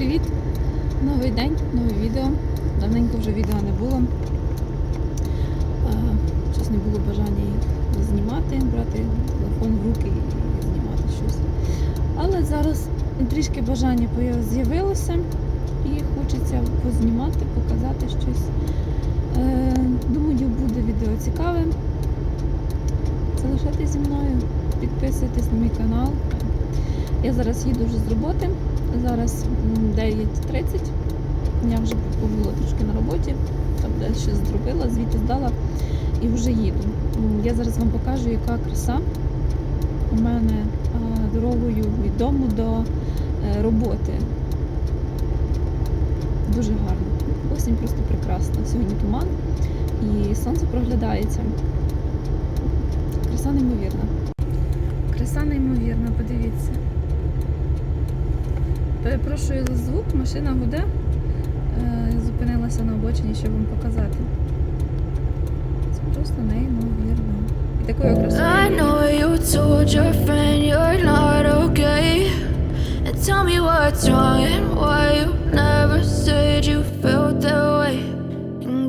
привіт! Новий день, нове відео. Давненько вже відео не було. Щось не було бажання їх знімати, брати телефон в руки і знімати щось. Але зараз трішки бажання з'явилося і хочеться познімати, показати щось. Е, Думаю, буде відео цікаве. Залишайтесь зі мною, підписуйтесь на мій канал. Я зараз їду вже з роботи. Зараз 9.30. Я вже побула трошки на роботі, там дещо зробила, звідти здала і вже їду. Я зараз вам покажу, яка краса у мене дорогою від дому до е, роботи. Дуже гарно. Осінь просто прекрасна. Сьогодні туман і сонце проглядається. Краса неймовірна. Краса неймовірна, подивіться. Перепрошую за звук, машина гуде. Е, Зупинилася на обочині, щоб вам показати. Це просто неймовірно. І такою красою. I know you told your friend you're not okay. And tell me what's wrong and why you never said you felt that way.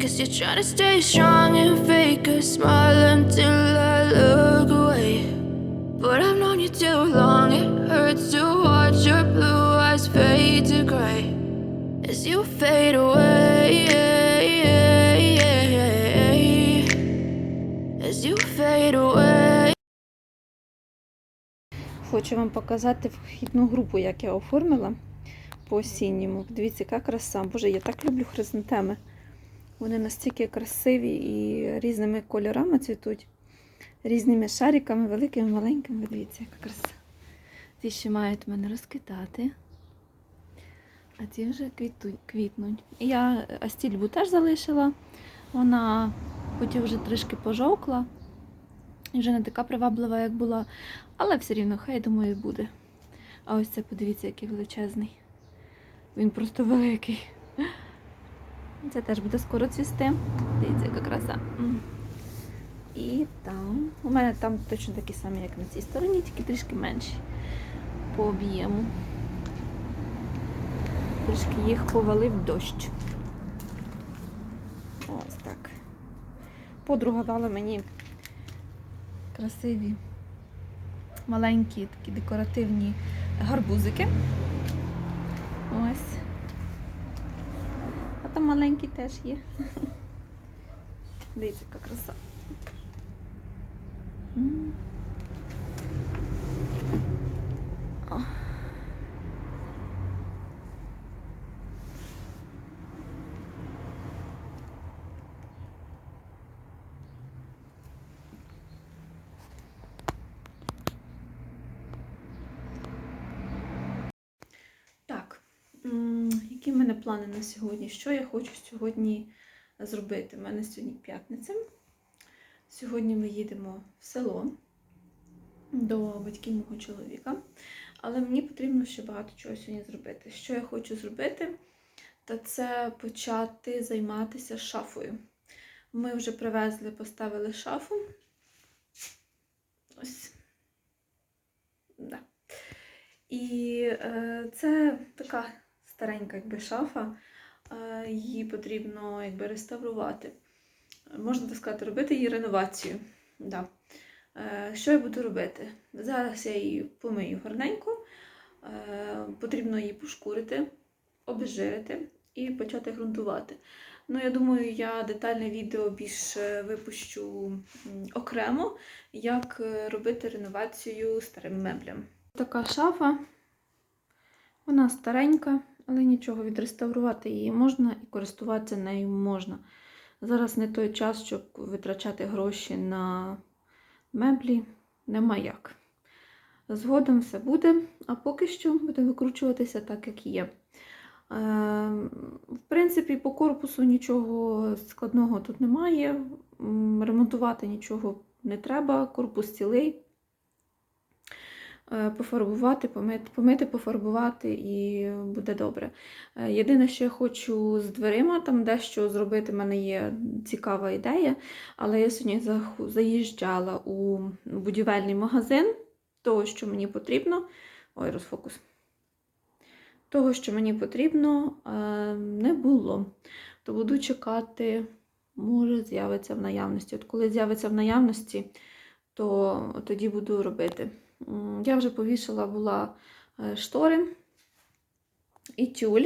Guess you're trying to stay strong and fake a smile until I look away. But I've known you too long, it hurts to watch your blue eyes fade to gray as you fade away. As you fade away. Хочу вам показати вхідну групу, як я оформила по осінньому. Дивіться, яка краса. Боже, я так люблю хризантеми. Вони настільки красиві і різними кольорами цвітуть, різними шариками, великими, маленькими. Дивіться, яка краса. Ті ще мають мене розкидати. А ті вже квітнуть. Я астільбу теж залишила. Вона хоч вже трішки пожовкла. І вже не така приваблива, як була. Але все рівно, хай думаю, буде. А ось це подивіться, який величезний. Він просто великий. Це теж буде скоро цвісти. Дивіться, яка краса. І там. У мене там точно такі самі, як на цій стороні, тільки трішки менші по об'єму. Трішки їх повалив дощ. Ось так. Подруга дала мені красиві маленькі такі декоративні гарбузики. Ось. А там маленькі теж є. Дивіться, яка краса. Які в мене плани на сьогодні? Що я хочу сьогодні зробити? У мене сьогодні п'ятниця. Сьогодні ми їдемо в село до батьків мого чоловіка. Але мені потрібно ще багато чого сьогодні зробити. Що я хочу зробити? Та це почати займатися шафою. Ми вже привезли, поставили шафу. Ось. Да. І е, це така старенька якби, шафа, е, її потрібно якби, реставрувати. Можна так сказати, робити її реновацію. Да. Е, що я буду робити? Зараз я її помию гарненько, е, потрібно її пошкурити, обезжирити і почати ґрунтувати. Ну, я думаю, я детальне відео більш е, випущу окремо, як робити реновацію старим меблям. Така шафа. Вона старенька, але нічого, відреставрувати її можна і користуватися нею можна. Зараз не той час, щоб витрачати гроші на меблі, нема як. Згодом все буде, а поки що буде викручуватися так, як є. Е, В принципі, по корпусу нічого складного тут немає. Ремонтувати нічого не треба, корпус цілий. Е, Пофарбувати, помити, помити, пофарбувати і буде добре. Е, Єдине, що я хочу з дверима, там дещо зробити, в мене є цікава ідея, але я сьогодні заїжджала у будівельний магазин, того, що мені потрібно. Ой, розфокус. того, що мені потрібно, е, не було. То буду чекати, може, з'явиться в наявності. От коли з'явиться в наявності, то тоді буду робити. Я вже повішала була е, штори і тюль,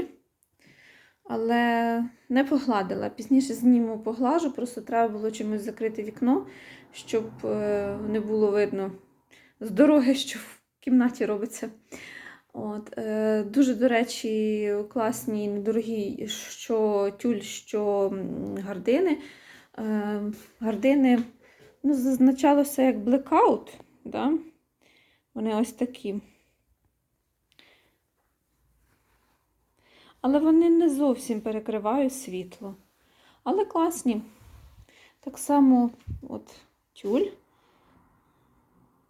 але не погладила. Пізніше зніму поглажу, просто треба було чимось закрити вікно, щоб е, не було видно з дороги, що в кімнаті робиться. От, е, дуже, до речі, класні, недорогі, що тюль, що гардини. Е, гардини ну, зазначалося як блекаут. Да? Вони ось такі. Але вони не зовсім перекривають світло. Але класні. Так само от тюль.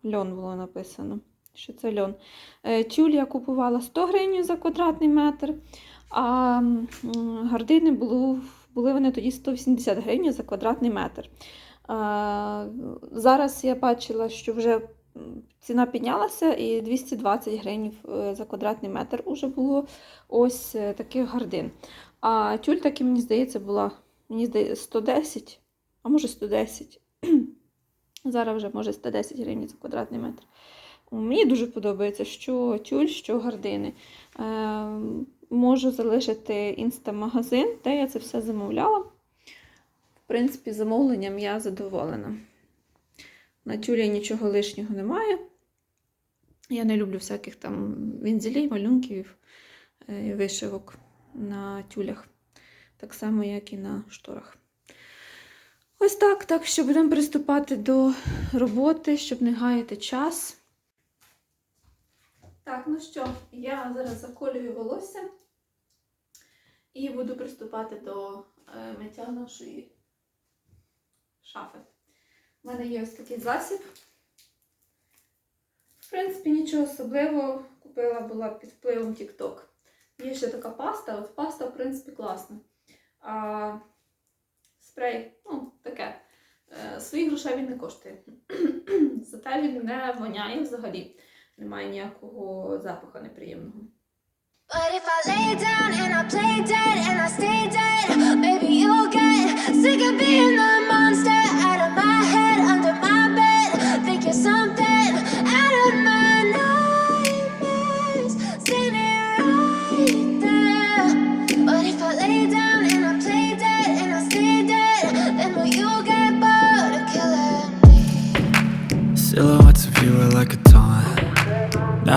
Льон було написано, що це льон. Е, Тюль я купувала 100 гривень за квадратний метр, а гардини були, були вони тоді 180 гривень за квадратний метр. А, Зараз я бачила, що вже ціна піднялася і 220 гривень за квадратний метр уже було ось е, таких гардин. А тюль таки, мені здається, була мені здається, 110, а може 110. Зараз вже може 110 гривень за квадратний метр. Мені дуже подобається, що тюль, що гардини. Е, можу залишити інстамагазин, де я це все замовляла. В принципі, замовленням я задоволена. На тюлі нічого лишнього немає. Я не люблю всяких там вінзелей, малюнків, е, вишивок на тюлях. Так само, як і на шторах. Ось так, так що будемо приступати до роботи, щоб не гаяти час. Так, ну що, я зараз заколюю волосся і буду приступати до е, миття нашої шафи. У мене є ось такий засіб. В принципі, нічого особливого. Купила була під впливом TikTok. Є ще така паста. От паста, в принципі, класна. А спрей, ну, таке. Е, Своїх грошей він не коштує. Зате він не воняє взагалі. Немає ніякого запаху неприємного. But if I lay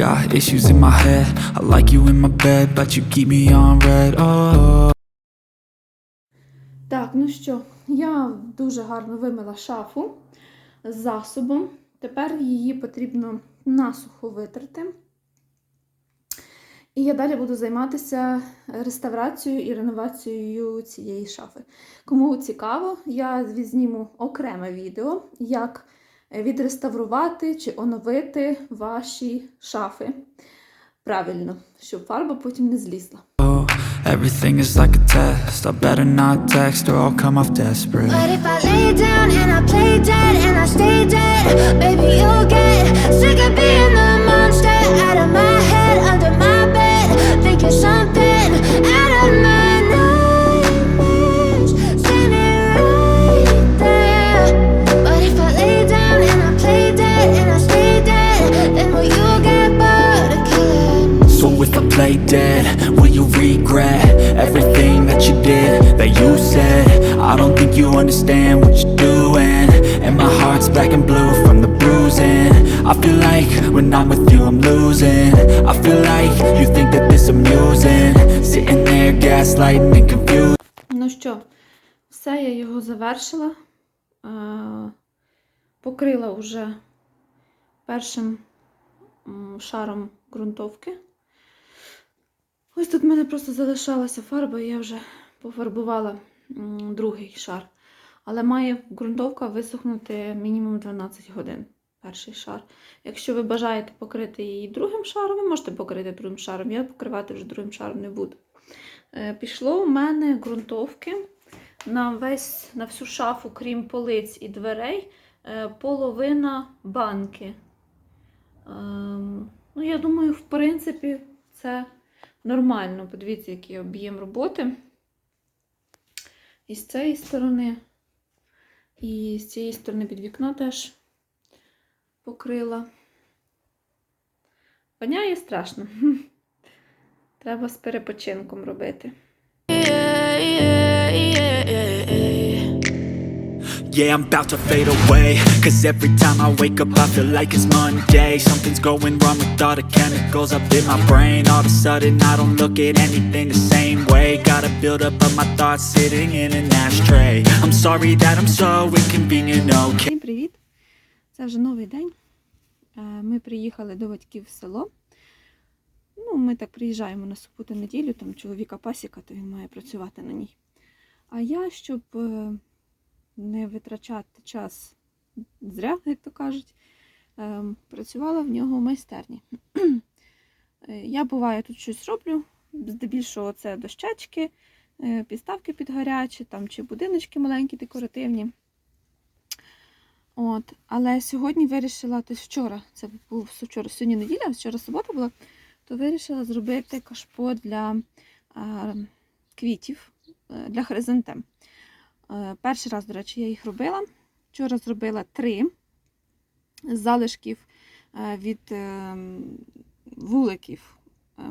Got issues in my head. I like you in my bed, but you keep me on red. Oh. Так, ну що, я дуже гарно вимила шафу з засобом. Тепер її потрібно насухо витерти. І я далі буду займатися реставрацією і реновацією цієї шафи. Кому цікаво, я зніму окреме відео, як відреставрувати чи оновити ваші шафи правильно, щоб фарба потім не злізла. Everything is like a test. I better not text or I'll come off desperate. But if I lay down and I play dead and I stay dead, maybe you'll get sick of being the monster out of my head, under my bed. Think you're something you, losing. I feel like you think that this amusing. Sitting there, gaslighting and confused. Ну що, все, я його завершила. Покрила вже першим шаром ґрунтовки. Ось тут в мене просто залишалася фарба, і я вже пофарбувала другий шар. Але має ґрунтовка висохнути мінімум 12 годин. Перший шар. Якщо ви бажаєте покрити її другим шаром, ви можете покрити другим шаром. Я покривати вже другим шаром не буду. Е, Пішло у мене ґрунтовки на весь, на всю шафу, крім полиць і дверей, е, половина банки. Ем, Ну, я думаю, в принципі, це нормально. Подивіться, який об'єм роботи. І з цієї сторони, і з цієї сторони під вікно теж покрила. Воняє страшно. Треба з перепочинком робити. Yeah, I'm about to fade away Cause every time I wake up I feel like it's Monday Something's going wrong with all the chemicals up in my brain All of a sudden I don't look at anything the same way Gotta build up of my thoughts sitting in an ashtray I'm sorry that I'm so inconvenient, okay Всім привіт! Це вже новий день. Е, Ми приїхали до батьків в село. Ну, ми так приїжджаємо на суботу-неділю, там чоловіка пасіка, то він має працювати на ній. А я, щоб е, не витрачати час зря, як то кажуть, е, працювала в нього в майстерні. Я буває тут щось роблю, здебільшого це дощечки, підставки під гарячі, там, чи будиночки маленькі, декоративні. От, але сьогодні вирішила, тобто вчора, це був вчора, сьогодні неділя, вчора субота була, то вирішила зробити кашпо для е, квітів, для хризантем. Е, перший раз, до речі, я їх робила. Вчора зробила три з залишків е, від е, вуликів. Е,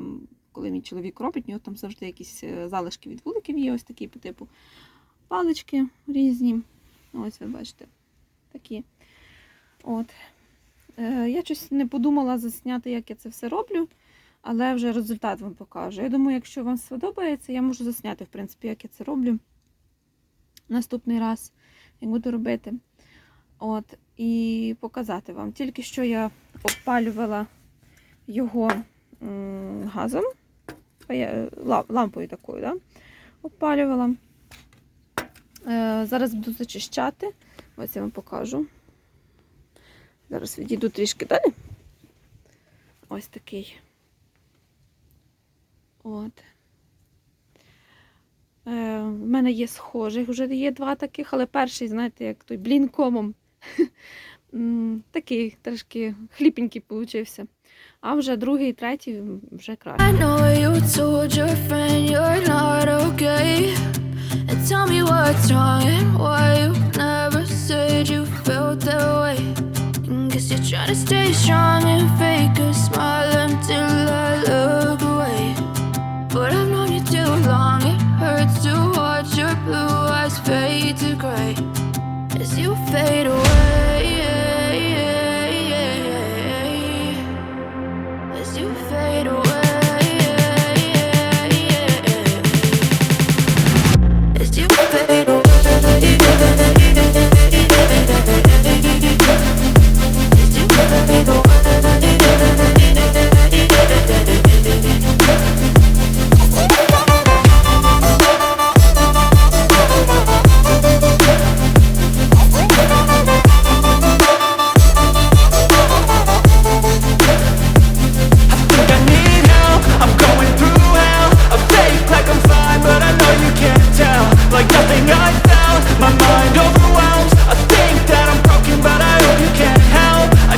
коли мій чоловік робить, у нього там завжди якісь е, залишки від вуликів є, ось такі по типу палички різні. Ось ви бачите такі. От. Е, я щось не подумала засняти, як я це все роблю, але вже результат вам покажу. Я думаю, якщо вам сподобається, я можу засняти, в принципі, як я це роблю наступний раз, як буду робити. От, і показати вам. Тільки що я обпалювала його газом, лампою такою, да? обпалювала. Е, зараз буду зачищати. Ось я вам покажу. Зараз відійду трішки далі. Ось такий. От. Е, в мене є схожих, вже є два таких, але перший, знаєте, як той блін комом. М, Такий трошки хліпенький получився. А вже другий, третій вже краще. said you felt that way. And guess you're trying to stay strong and fake a smile until I look away. But I've known you too long.